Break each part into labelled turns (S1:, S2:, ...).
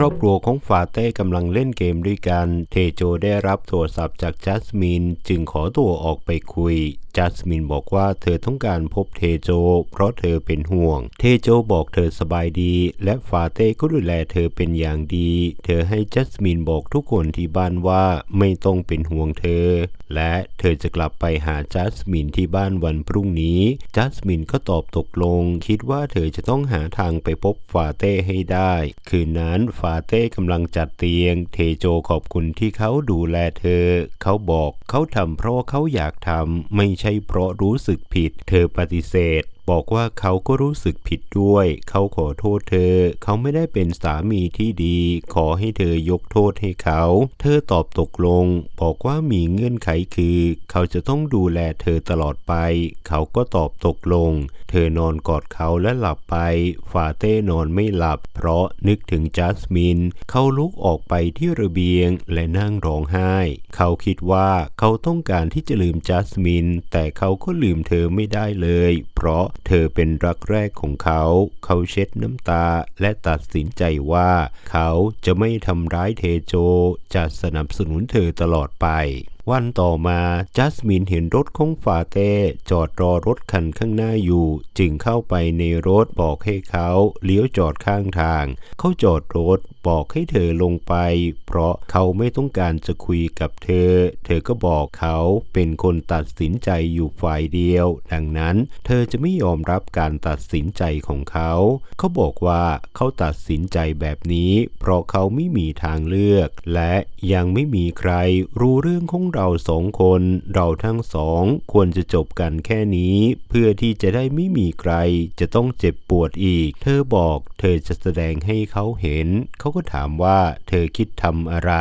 S1: ครอบครัวของฟาเต้กำลังเล่นเกมด้วยกัน เทโจได้รับโทรศัพท์จากจัสมิน จึงขอตัวออกไปคุย จัสมินบอกว่าเธอต้องการพบเทโจ เพราะเธอเป็นห่วง เทโจบอกเธอสบายดี และฟาเต้ก็ดูแลเธอเป็นอย่างดี เธอให้จัสมินบอกทุกคนที่บ้านว่าไม่ต้องเป็นห่วงเธอ และเธอจะกลับไปหาจัสมินที่บ้านวันพรุ่งนี้ จัสมินก็ตอบตกลง คิดว่าเธอจะต้องหาทางไปพบฟาเต้ให้ได้ คืนนั้นฟาาเต้กำลังจัดเตียง เทโจขอบคุณที่เขาดูแลเธอ เขาบอกเขาทำเพราะเขาอยากทำไม่ใช่เพราะรู้สึกผิด เธอปฏิเสธ บอกว่าเขาก็รู้สึกผิดด้วย เขาขอโทษเธอ เขาไม่ได้เป็นสามีที่ดี ขอให้เธอยกโทษให้เขา เธอตอบตกลง บอกว่ามีเงื่อนไขคือ เขาจะต้องดูแลเธอตลอดไป เขาก็ตอบตกลง เธอนอนกอดเขาและหลับไป ฟาเต้นอนไม่หลับ เพราะนึกถึงจัสมิน เขาลุกออกไปที่ระเบียงและนั่งร้องไห้ เขาคิดว่าเขาต้องการที่จะลืมจัสมิน แต่เขาก็ลืมเธอไม่ได้เลย เพราะเธอเป็นรักแรกของเขา เขาเช็ดน้ำตาและตัดสินใจว่า เขาจะไม่ทำร้ายเทโจ จะสนับสนุนเธอตลอดไป วันต่อมาจัสมินเห็นรถของฟาเต้จอดรอรถคันข้างหน้าอยู่ จึงเข้าไปในรถบอกให้เขาเลี้ยวจอดข้างทาง เขาจอดรถบอกให้เธอลงไป เพราะเขาไม่ต้องการจะคุยกับเธอ เธอก็บอกเขาเป็นคนตัดสินใจอยู่ฝ่ายเดียว ดังนั้นเธอจะไม่ยอมรับการตัดสินใจของเขา เขาบอกว่าเขาตัดสินใจแบบนี้ เพราะเขาไม่มีทางเลือก และยังไม่มีใครรู้เรื่องของเราสองคนเราทั้งสองควรจะจบกันแค่นี้ เพื่อที่จะได้ไม่มีใครจะต้องเจ็บปวดอีก เธอบอกเธอจะแสดงให้เขาเห็น เขาก็ถามว่าเธอคิดทำอะไร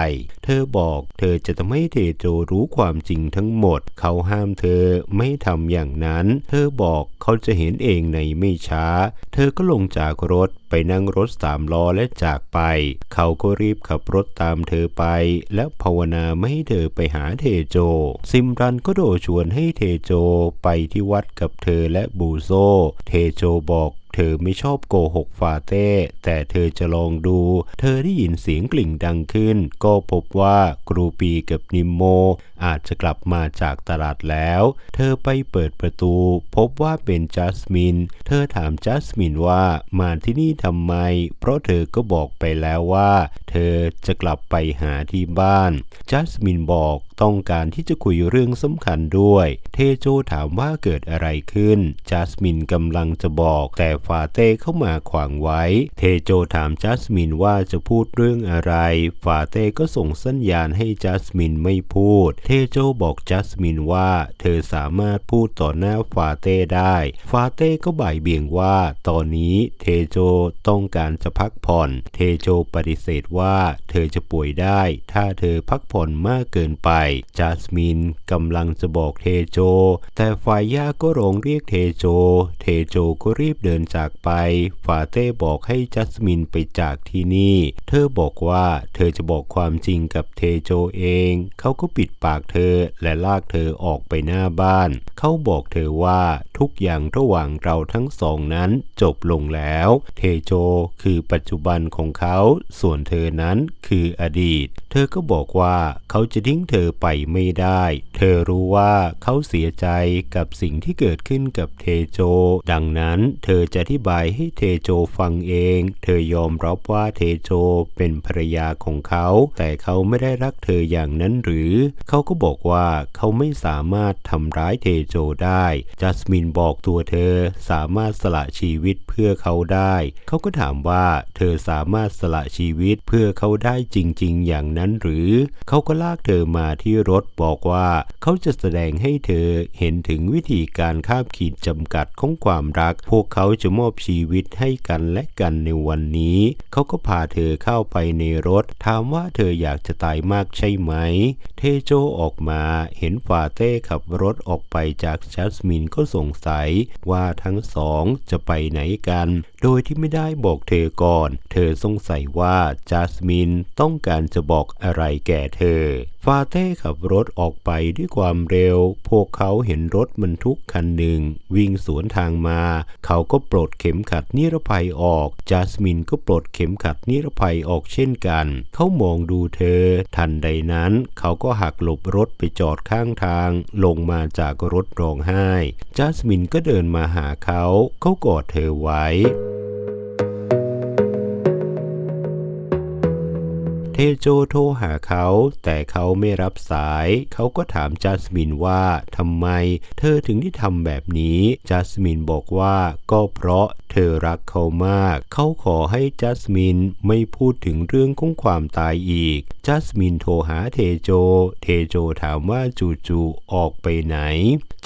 S1: เธอบอกเธอจะทำให้เทโจรู้ความจริงทั้งหมด เขาห้ามเธอไม่ทำอย่างนั้น เธอบอกเขาจะเห็นเองในไม่ช้า เธอก็ลงจากรถไปนั่งรถสามล้อและจากไป เขาก็รีบขับรถตามเธอไป และภาวนาไม่ให้เธอไปหาเทโจ ซิมรันก็โดชวนให้เทโจไปที่วัดกับเธอและบูโซ เทโจบอก เธอไม่ชอบโกหกฟาเต้แต่เธอจะลองดู เธอได้ยินเสียงกลิ่งดังขึ้น ก็พบว่ากรูปีกับนิมโม อาจจะกลับมาจากตลาดแล้ว เธอไปเปิดประตู พบว่าเป็นจัสมิน เธอถามจัสมินว่ามาที่นี่ทำไม เพราะเธอก็บอกไปแล้วว่า เธอจะกลับไปหาที่บ้าน จัสมินบอก ต้องการที่จะคุยเรื่องสำคัญด้วย เทโจถามว่าเกิดอะไรขึ้น จัสมินกำลังจะบอก แต่ฟาเต้เข้ามาขวางไว้ เทโจถามจัสมินว่าจะพูดเรื่องอะไร ฟาเต้ก็ส่งสัญญาณให้จัสมินไม่พูด เทโจบอกจัสมินว่า เธอสามารถพูดต่อหน้าฟาเต้ได้ ฟาเต้ก็บ่ายเบี่ยงว่า ตอนนี้เทโจต้องการจะพักผ่อน เทโจปฏิเสธว่า เธอจะป่วยได้ ถ้าเธอพักผ่อนมากเกินไปจัสมินกำลังจะบอกเทโจ แต่ฝ่ายย่าก็ร้องเรียกเทโจ เทโจก็รีบเดินจากไป ฟาเต้บอกให้จัสมินไปจากที่นี่ เธอบอกว่าเธอจะบอกความจริงกับเทโจเอง เขาก็ปิดปากเธอและลากเธอออกไปหน้าบ้าน เขาบอกเธอว่า ทุกอย่างระหว่างเราทั้งสองนั้นจบลงแล้ว เทโจคือปัจจุบันของเขา ส่วนเธอนั้นคืออดีต เธอก็บอกว่าเขาจะทิ้งเธอไปไม่ได้ เธอรู้ว่าเขาเสียใจกับสิ่งที่เกิดขึ้นกับเทโจ ดังนั้นเธอจะอธิบายให้เทโจฟังเอง เธอยอมรับว่าเทโจเป็นภรรยาของเขา แต่เขาไม่ได้รักเธออย่างนั้นหรือ เขาก็บอกว่าเขาไม่สามารถทำร้ายเทโจได้ จัสมินบอกตัวเธอสามารถสละชีวิตเพื่อเขาได้ เขาก็ถามว่าเธอสามารถสละชีวิตเพื่อเขาได้จริง ๆ อย่างนั้นหรือ เขาก็ลากเธอมาที่รถบอกว่าเขาจะแสดงให้เธอเห็นถึงวิธีการข้ามขีดจำกัดของความรัก พวกเขาจะมอบชีวิตให้กันและกันในวันนี้ เขาก็พาเธอเข้าไปในรถ ถามว่าเธออยากจะตายมากใช่ไหม เทโจออกมาเห็นฟาเต้ขับรถออกไปจากจัสมินก็สงสัยว่าทั้งสองจะไปไหนกันโดยที่ไม่ได้บอกเธอก่อน เธอสงสัยว่าจัสมินต้องการจะบอกอะไรแก่เธอ ฟาเต้ขับรถออกไปด้วยความเร็ว พวกเขาเห็นรถบรรทุกคันหนึ่ง วิ่งสวนทางมา เขาก็ปลดเข็มขัดนิรภัยออกจัสมินก็ปลดเข็มขัดนิรภัยออกเช่นกัน เขามองดูเธอ ทันใดนั้น เขาก็หักหลบรถไปจอดข้างทาง ลงมาจากรถร้องไห้จัสมินก็เดินมาหาเขา เขากอดเธอไว้ เทโจโทรหาเขา แต่เขาไม่รับสาย เขาก็ถามจัสมินว่าทำไม เธอถึงได้ทำแบบนี้จัสมินบอกว่าก็เพราะเธอรักเขามาก เขาขอให้จัสมินไม่พูดถึงเรื่องของความตายอีก จัสมินโทรหาเทโจ เทโจถามว่าจูจูออกไปไหน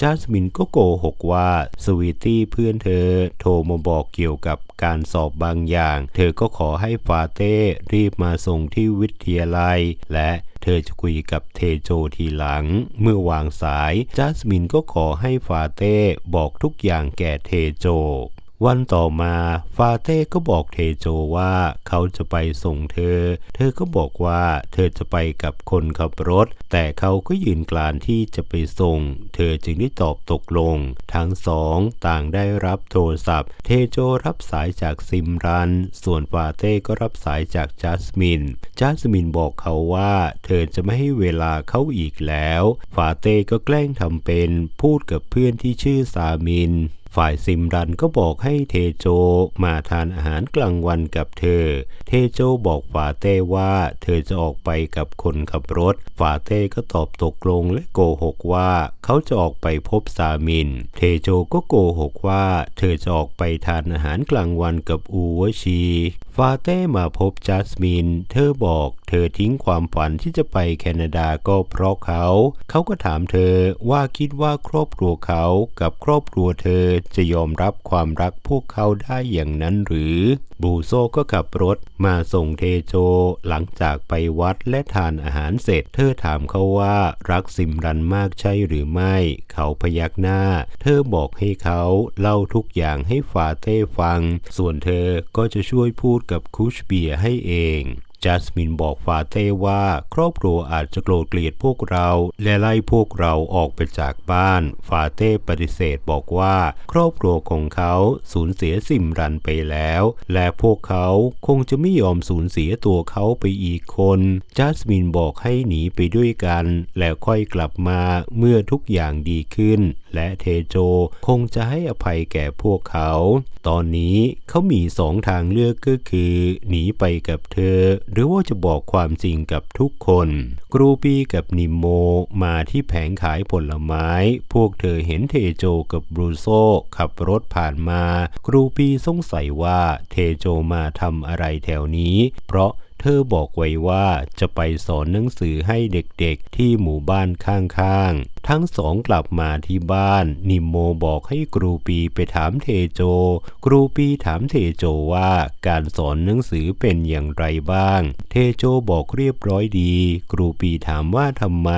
S1: จัสมินก็โกหกว่าสวีตี้เพื่อนเธอโทรมาบอกเกี่ยวกับ การสอบบางอย่าง เธอก็ขอให้ฟาเต้รีบมาส่งที่วิทยาลัย และเธอจะคุยกับเทโจทีหลัง เมื่อวางสาย จัสมินก็ขอให้ฟาเต้บอกทุกอย่างแก่เทโจ วันต่อมาฟาเต้ก็บอกเทโจว่าเขาจะไปส่งเธอ เธอก็บอกว่าเธอจะไปกับคนขับรถ แต่เขาก็ยืนกลานที่จะไปส่ง เธอจึงได้ตอบตกลง ทั้งสองต่างได้รับโทรศัพท์ เทโจรับสายจากซิมรัน ส่วนฟาเต้ก็รับสายจากจัสมิน จัสมินบอกเขาว่าเธอจะไม่ให้เวลาเขาอีกแล้ว ฟาเต้ก็แกล้งทำเป็นพูดกับเพื่อนที่ชื่อซามิน ฝ่ายซิมรันก็บอกให้เทโจมาทานอาหารกลางวันกับเธอ เทโจบอกฟาเต้ว่าเธอจะออกไปกับคนขับรถฟาเต้ก็ตอบตกลงและโกหกว่าเขาจะออกไปพบสามิน เทโจก็โกหกว่าเธอจะออกไปทานอาหารกลางวันกับอูวชี ฟาเต้มาพบจัสมิน เธอบอก เธอทิ้งความฝันที่จะไปแคนาดาก็เพราะเขา เขาก็ถามเธอว่าคิดว่าครอบครัวเขากับครอบครัวเธอจะยอมรับความรักพวกเขาได้อย่างนั้นหรือ บูโซก็ขับรถมาส่งเทโจหลังจากไปวัดและทานอาหารเสร็จ เธอถามเขาว่ารักซิมรันมากใช่หรือไม่ เขาพยักหน้า เธอบอกให้เขาเล่าทุกอย่างให้ฟาเต้ฟัง ส่วนเธอก็จะช่วยพูดกับคุชเบียให้เอง จัสมินบอกฟาเต้ว่า ครอบครัวอาจจะโกรธเกลียดพวกเราและไล่พวกเราออกไปจากบ้าน ฟาเต้ปฏิเสธบอกว่า ครอบครัวของเขาสูญเสียสิมรันไปแล้ว และพวกเขาคงจะไม่ยอมสูญเสียตัวเขาไปอีกคน จัสมินบอกให้หนีไปด้วยกัน แล้วค่อยกลับมาเมื่อทุกอย่างดีขึ้น และเทโจคงจะให้อภัยแก่พวกเขา ตอนนี้เขามีสองทางเลือกก็คือ หนีไปกับเธอหรือว่าจะบอกความจริงกับทุกคนกรูปีกับนิมโมมาที่แผงขายผลไม้ พวกเธอเห็นเทโจกับบรูโซขับรถผ่านมากรูปีสงสัยว่าเทโจมาทำอะไรแถวนี้ เพราะ เธอบอกไว้ว่าจะไปสอนหนังสือให้เด็กๆที่หมู่บ้านข้างๆ ทั้งสองกลับมาที่บ้าน นิมโมบอกให้ครูปีไปถามเทโจ ครูปีถามเทโจว่าการสอนหนังสือเป็นอย่างไรบ้าง เทโจบอกเรียบร้อยดี ครูปีถามว่าทำไม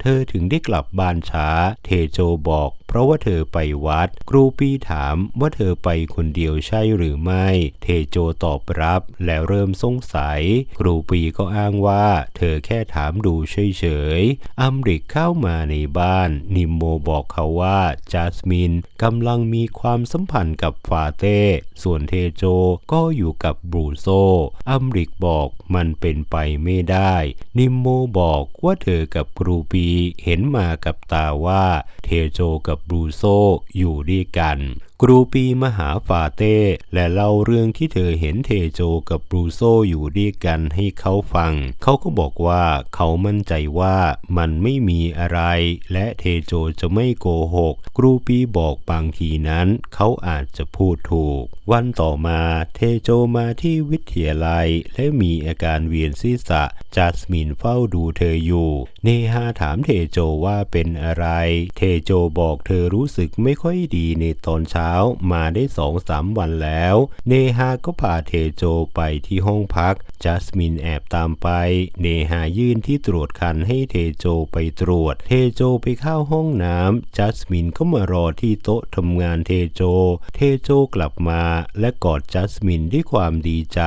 S1: เธอถึงได้กลับบ้านช้า เทโจบอกเพราะว่าเธอไปวัด ครูปีถามว่าเธอไปคนเดียวใช่หรือไม่ เทโจตอบรับแล้วเริ่มสงสัยครูปีก็อ้างว่า เธอแค่ถามดูเฉยๆ อัมริกเข้ามาในบ้าน นิมโมบอกเขาว่าจัสมินกำลังมีความสัมพันธ์กับฟาเต้ ส่วนเทโจก็อยู่กับบรูโซ อัมริกบอกมันเป็นไปไม่ได้ นิมโมบอกว่าเธอกับครูปีเห็นมากับตาว่า เทโจกับบรูโซอยู่ด้วยกัน ครูปีมาหาฟาเต้ และเล่าเรื่องที่เธอเห็นเทโจกับบรูโซอยู่ด้วยกันให้เขาฟัง เขาก็บอกว่าเขามั่นใจว่ามันไม่มีอะไร และเทโจจะไม่โกหก ครูปีบอกบางทีนั้น เขาอาจจะพูดถูก วันต่อมาเทโจมาที่วิทยาลัยและมีอาการเวียนศีรษะจัสมินเฝ้าดูเธออยู่เนฮาถามเทโจว่าเป็นอะไร เทโจบอกเธอรู้สึกไม่ค่อยดีในตอนเช้ามาได้สองสามวันแล้ว เนฮาก็พาเทโจไปที่ห้องพัก จัสมินแอบตามไป เนฮายื่นที่ตรวจคันให้เทโจไปตรวจ เทโจไปเข้าห้องน้ำ จัสมินก็มารอที่โต๊ะทำงานเทโจ เทโจกลับมาและกอดจัสมินด้วยความดีใจ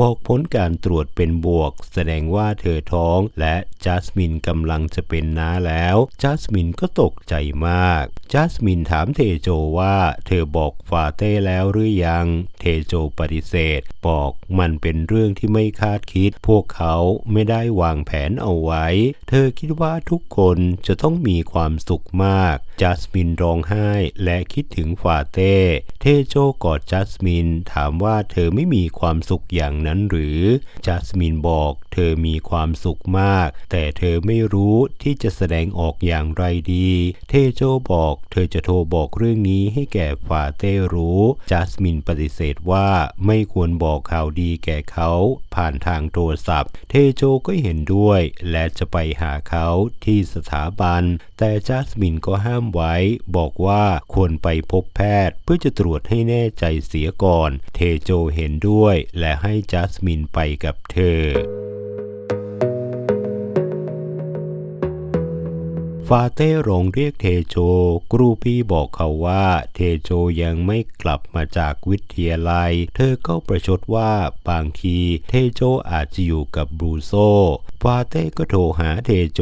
S1: บอกผลการตรวจเป็นบวก แสดงว่าเธอท้องและจัสมินกำำลังจะเป็นน้าแล้วจัสมินก็ตกใจมากจัสมินถามเทโจว่าเธอบอกฟาเต้แล้วหรือยัง เทโจปฏิเสธ บอกมันเป็นเรื่องที่ไม่คาดคิด พวกเขาไม่ได้วางแผนเอาไว้ เธอคิดว่าทุกคนจะต้องมีความสุขมากจัสมินร้องไห้และคิดถึงฟาเต้เทโจกอดจัสมินถามว่าเธอไม่มีความสุขอย่างนั้นหรือจัสมินบอก เธอมีความสุขมาก แต่เธอไม่รู้ที่จะแสดงออกอย่างไรดี เทโจบอกเธอจะโทรบอกเรื่องนี้ให้แก่ฟาเต้รู้จัสมินปฏิเสธว่าไม่ควรบอกข่าวดีแก่เขาผ่านทางโทรศัพท์ เทโจก็เห็นด้วย และจะไปหาเขาที่สถาบัน แต่จัสมินก็ห้ามไว้ บอกว่าควรไปพบแพทย์เพื่อจะตรวจให้แน่ใจเสียก่อน เทโจเห็นด้วยและให้จัสมินไปกับเธอ ฟาเต้หลงเรียกเทโจ ครูพี่บอกเขาว่า เทโจยังไม่กลับมาจากวิทยาลัย เธอก็ประชดว่าบางที เทโจอาจจะอยู่กับบรูโซ ฟาเต้ก็โทรหาเทโจ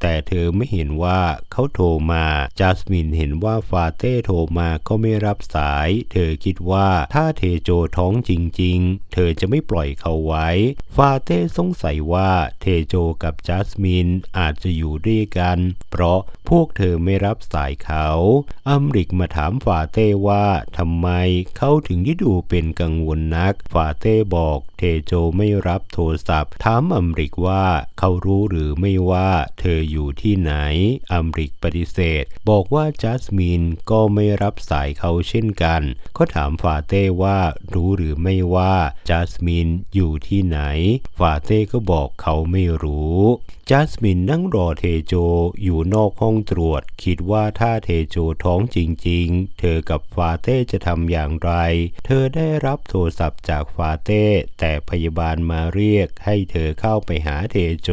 S1: แต่เธอไม่เห็นว่าเขาโทรมา จัสมินเห็นว่าฟาเต้โทรมาก็ไม่รับสาย เธอคิดว่าถ้าเทโจท้องจริง ๆ เธอจะไม่ปล่อยเขาไว้ ฟาเต้สงสัยว่าเทโจกับจัสมินอาจจะอยู่ด้วยกัน เพราะพวกเธอไม่รับสายเขาอัมริกมาถามฟาเต้ว่าทำไมเขาถึงได้ดูเป็นกังวลนัก ฟาเต้บอกเทโจไม่รับโทรศัพท์ ถามอัมริกว่าเขารู้หรือไม่ว่าเธออยู่ที่ไหน อัมริกปฏิเสธ บอกว่าจัสมินก็ไม่รับสายเขาเช่นกันเขาถามฟาเต้ว่ารู้หรือไม่ว่าจัสมินอยู่ที่ไหน ฟาเต้ก็บอกเขาไม่รู้ จัสมินนั่งรอเทโจอยู่นอกห้องตรวจ คิดว่าถ้าเทโจท้องจริง ๆ เธอกับฟาเต้จะทำอย่างไร เธอได้รับโทรศัพท์จากฟาเต้แต่พยาบาลมาเรียกให้เธอเข้าไปหาเทโจ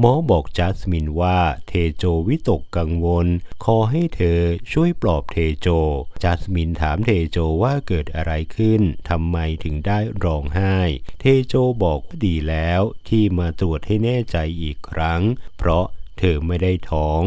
S1: หมอบอกจัสมินว่าเทโจวิตกกังวล ขอให้เธอช่วยปลอบเทโจ จัสมินถามเทโจว่าเกิดอะไรขึ้นทำไมถึงได้ร้องไห้ เทโจบอกว่าดีแล้ว ที่มาตรวจให้แน่ใจอีกครั้ง เพราะเธอไม่ได้ท้อง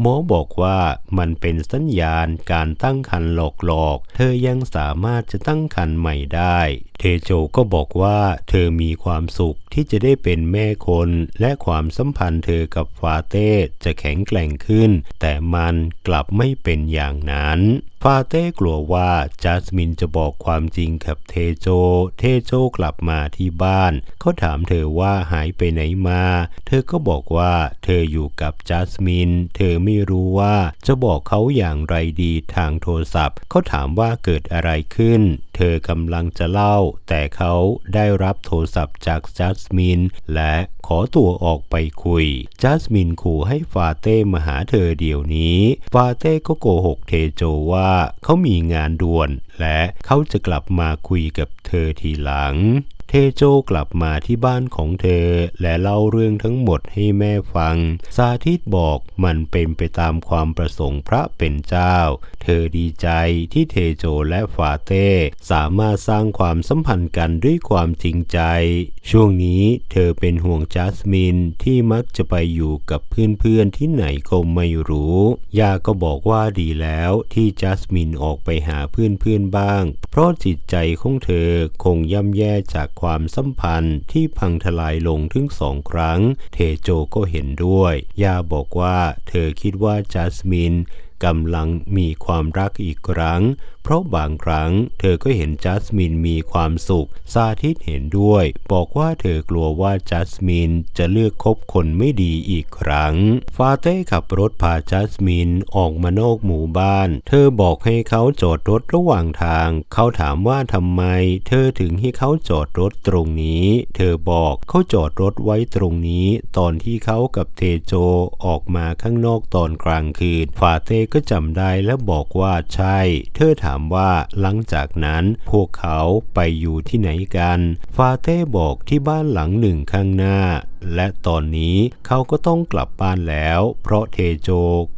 S1: หมอบอกว่ามันเป็นสัญญาณการตั้งครรภ์หลอกๆ เธอยังสามารถจะตั้งครรภ์ใหม่ได้ เทโจก็บอกว่าเธอมีความสุขที่จะได้เป็นแม่คนและความสัมพันธ์เธอกับฟาเต้จะแข็งแกร่งขึ้น แต่มันกลับไม่เป็นอย่างนั้นฟาเต้กลัวว่าจัสมินจะบอกความจริงกับเทโจ เทโจกลับมาที่บ้าน เขาถามเธอว่าหายไปไหนมา เธอก็บอกว่าเธออยู่กับจัสมิน เธอไม่รู้ว่าจะบอกเขาอย่างไรดีทางโทรศัพท์ เขาถามว่าเกิดอะไรขึ้น เธอกำลังจะเล่าแต่เขาได้รับโทรศัพท์จากจัสมินและขอตัวออกไปคุย จัสมินขู่ให้ฟาเต้มาหาเธอเดี๋ยวนี้ ฟาเต้ก็โกหกเทโจว่าเขามีงานด่วน และเขาจะกลับมาคุยกับเธอทีหลัง เทโจกลับมาที่บ้านของเธอ และเล่าเรื่องทั้งหมดให้แม่ฟัง สาธิตบอกมันเป็นไปตามความประสงค์พระเป็นเจ้า เธอดีใจที่เทโจและฟาเต้สามารถสร้างความสัมพันธ์กันด้วยความจริงใจ ช่วงนี้เธอเป็นห่วงจัสมินที่มักจะไปอยู่กับเพื่อนๆที่ไหนก็ไม่รู้ยาก็บอกว่าดีแล้วที่จัสมินออกไปหาเพื่อนๆบ้าง เพราะจิตใจของเธอคงย่ำแย่จากความสัมพันธ์ที่พังทลายลงถึงสองครั้ง เทโจก็เห็นด้วยยาบอกว่าเธอคิดว่าจัสมินกำลังมีความรักอีกครั้ง เพราะบางครั้งเธอก็เห็นจัสมินมีความสุขซาทิตเห็นด้วย บอกว่าเธอกลัวว่าจัสมินจะเลือกคบคนไม่ดีอีกครั้ง ฟาเต้ขับรถพาจัสมินออกมานอกหมู่บ้าน เธอบอกให้เขาจอดรถระหว่างทาง เขาถามว่าทำไม เธอถึงให้เขาจอดรถตรงนี้ เธอบอกเขาจอดรถไว้ตรงนี้ ตอนที่เขากับเทโจออกมาข้างนอกตอนกลางคืน ฟาเต้ก็จำได้และบอกว่าใช่ เธอถามามว่าหลังจากนั้นพวกเขาไปอยู่ที่ไหนกัน ฟาเต้บอกที่บ้านหลังหนึ่งข้างหน้า และตอนนี้เขาก็ต้องกลับบ้านแล้ว เพราะเทโจ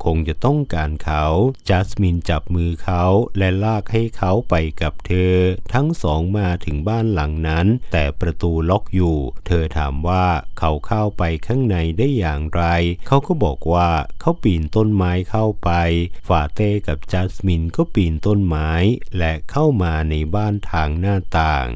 S1: คงจะต้องการเขาจัสมินจับมือเขาและลากให้เขาไปกับเธอ ทั้งสองมาถึงบ้านหลังนั้น แต่ประตูล็อกอยู่ เธอถามว่าเขาเข้าไปข้างในได้อย่างไร เขาก็บอกว่าเขาปีนต้นไม้เข้าไปฟาเต้กับจัสมินก็ปีนต้นไม้และเข้ามาในบ้านทางหน้าต่าง